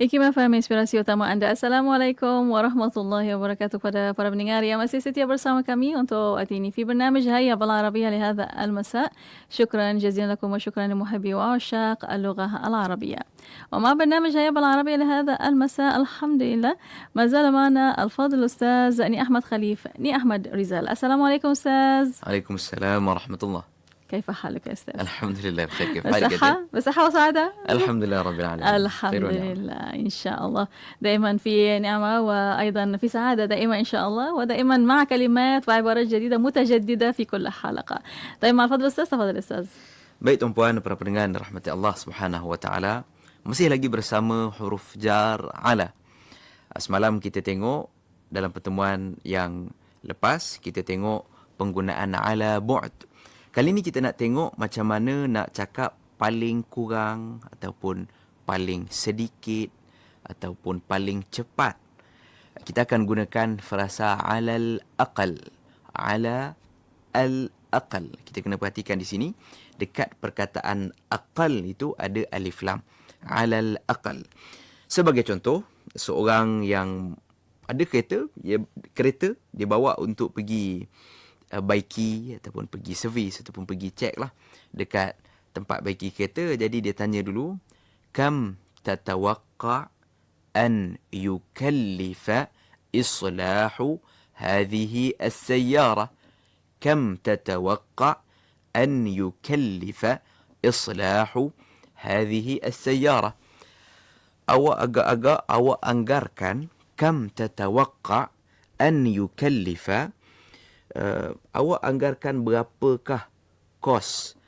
Hikmah Faham Inspirasi Utama anda. Assalamualaikum warahmatullahi wabarakatuh kepada para pendengar yang masih setia bersama kami untuk ini. في برنامج هيا بالعربية لهذا المساء. شكرا جزيلا لكم وشكرا لمحبي وعشاق اللغة العربية. ومع برنامج هيا بالعربية لهذا المساء الحمد لله ما زال معنا الفاضل الأستاذ ني أحمد خليف ني أحمد رزال. السلام عليكم أستاذ. عليكم السلام ورحمة الله كيف حالك يا أستاذ؟ الحمد لله بخير كيف حالك بصحة بصحة وسعادة؟ الحمد لله رب العالمين الحمد. لله إن شاء الله دائما في نعمة وأيضا في سعادة دائما إن شاء الله ودائما مع كلمات وعبارات جديدة متجددة في كل حلقة طيب مع الفضل أستاذ تفضل أستاذ Baik tuan-puan para pendengar dan rahmati Allah Subhanahu wa taala. Masih lagi bersama huruf jar ala. Semalam kita tengok dalam pertemuan yang lepas kita tengok penggunaan ala bu'd. Kali ni kita nak tengok macam mana nak cakap paling kurang ataupun paling sedikit ataupun paling cepat. Kita akan gunakan frasa alal aqal. Ala al aqal. Kita kena perhatikan di sini dekat perkataan aqal itu ada alif lam. Alal aqal. Sebagai contoh, seorang yang ada kereta, dia kereta dia bawa untuk pergi uh, baiki ataupun pergi servis ataupun pergi cek lah dekat tempat baiki kereta. Jadi dia tanya dulu, kam tatawaqqa an yukallifa islahu hadhihi as-sayyara? Kam tatawaqqa an yukallifa islahu hadhihi as-sayyara? Awak agak-agak awak anggarkan kam tatawaqqa an yukallifa uh, awak anggarkan berapakah kos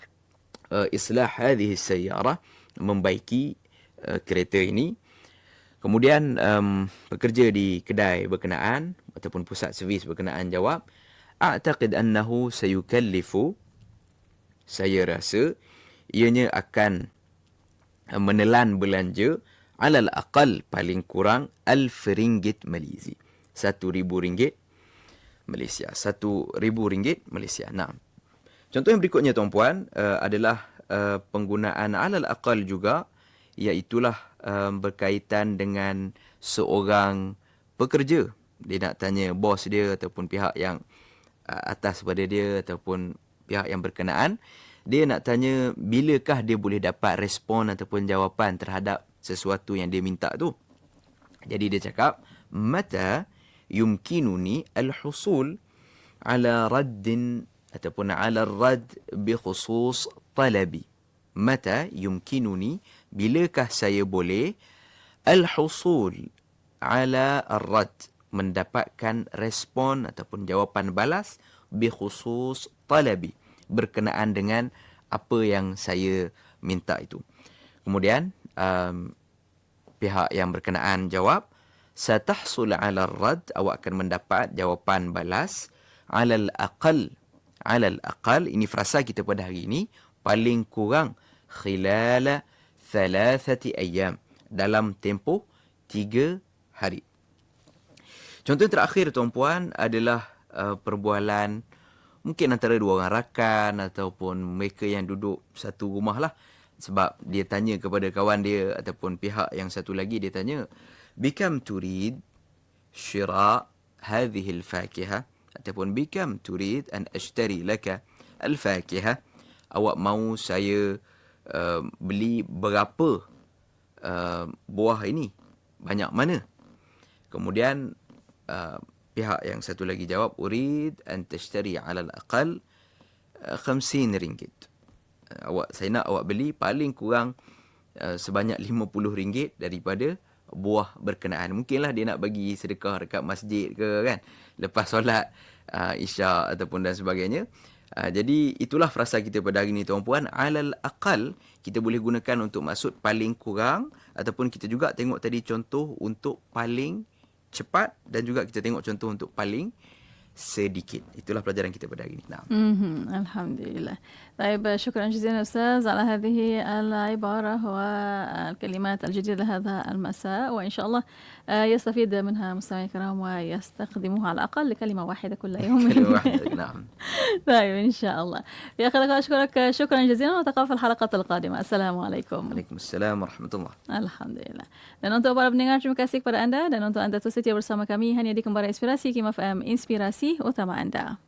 uh, islah hadhihi sayyara membaiki uh, kereta ini kemudian um, bekerja di kedai berkenaan ataupun pusat servis berkenaan jawab a'taqid annahu sayukallifu saya rasa ianya akan menelan belanja alal aqal paling kurang alf ringgit Malaysia. Satu ribu ringgit Malaysia. Satu ribu ringgit Malaysia. Nah. Contoh yang berikutnya tuan-puan uh, adalah uh, penggunaan alal aqal juga iaitulah uh, berkaitan dengan seorang pekerja. Dia nak tanya bos dia ataupun pihak yang Uh, atas pada dia ataupun pihak yang berkenaan dia nak tanya bilakah dia boleh dapat respon ataupun jawapan terhadap sesuatu yang dia minta tu jadi dia cakap mata yumkinuni al-husul ala raddin ataupun rad bi khusus talabi mata yumkinuni bilakah saya boleh al-husul ala ar-rad mendapatkan respon ataupun jawapan balas bi khusus talabi berkenaan dengan apa yang saya minta itu. Kemudian um, pihak yang berkenaan jawab satahsul ala rad. Awak akan mendapat jawapan balas ala al-aqal ala al-aqal ini frasa kita pada hari ini. Paling kurang khilala thalathati ayyam. Dalam tempoh tiga hari. Contoh terakhir tuan-puan adalah uh, perbualan mungkin antara dua orang rakan ataupun mereka yang duduk satu rumah lah. Sebab dia tanya kepada kawan dia ataupun pihak yang satu lagi dia tanya, Turid syira hadhihi al-fakiha. Ataupun bikam turid an ashtari laka al-fakiha. Awak mau saya uh, beli berapa uh, buah ini? Banyak mana? Kemudian uh, pihak yang satu lagi jawab urid an tashtari ala al-aqal uh, 50 ringgit. Uh, awak saya nak awak beli paling kurang uh, sebanyak 50 ringgit daripada buah berkenaan. Mungkinlah dia nak bagi sedekah dekat masjid ke kan. Lepas solat uh, isyak ataupun dan sebagainya. Uh, jadi itulah frasa kita pada hari ini tuan-puan. Alal aqal kita boleh gunakan untuk maksud paling kurang ataupun kita juga tengok tadi contoh untuk paling cepat dan juga kita tengok contoh untuk paling sedikit. Itulah pelajaran kita pada hari ini. Nah. Mm-hmm. Alhamdulillah. طيب شكرا جزيلا أستاذ على هذه العبارة والكلمات الجديدة لهذا المساء وإن شاء الله آه، يستفيد منها مستمعي الكرام ويستخدموها على الأقل لكلمة واحدة كل يوم كلمة واحدة نعم طيب إن شاء الله يا أخي لك أشكرك شكرا جزيلا ونتقابل في الحلقات القادمة السلام عليكم Waalaikumsalam warahmatullahi Alhamdulillah. Dan untuk para pendengar, terima kasih kepada anda dan untuk anda tu setia bersama kami hanya di Kembara Inspirasi Kim FM Inspirasi Utama Anda.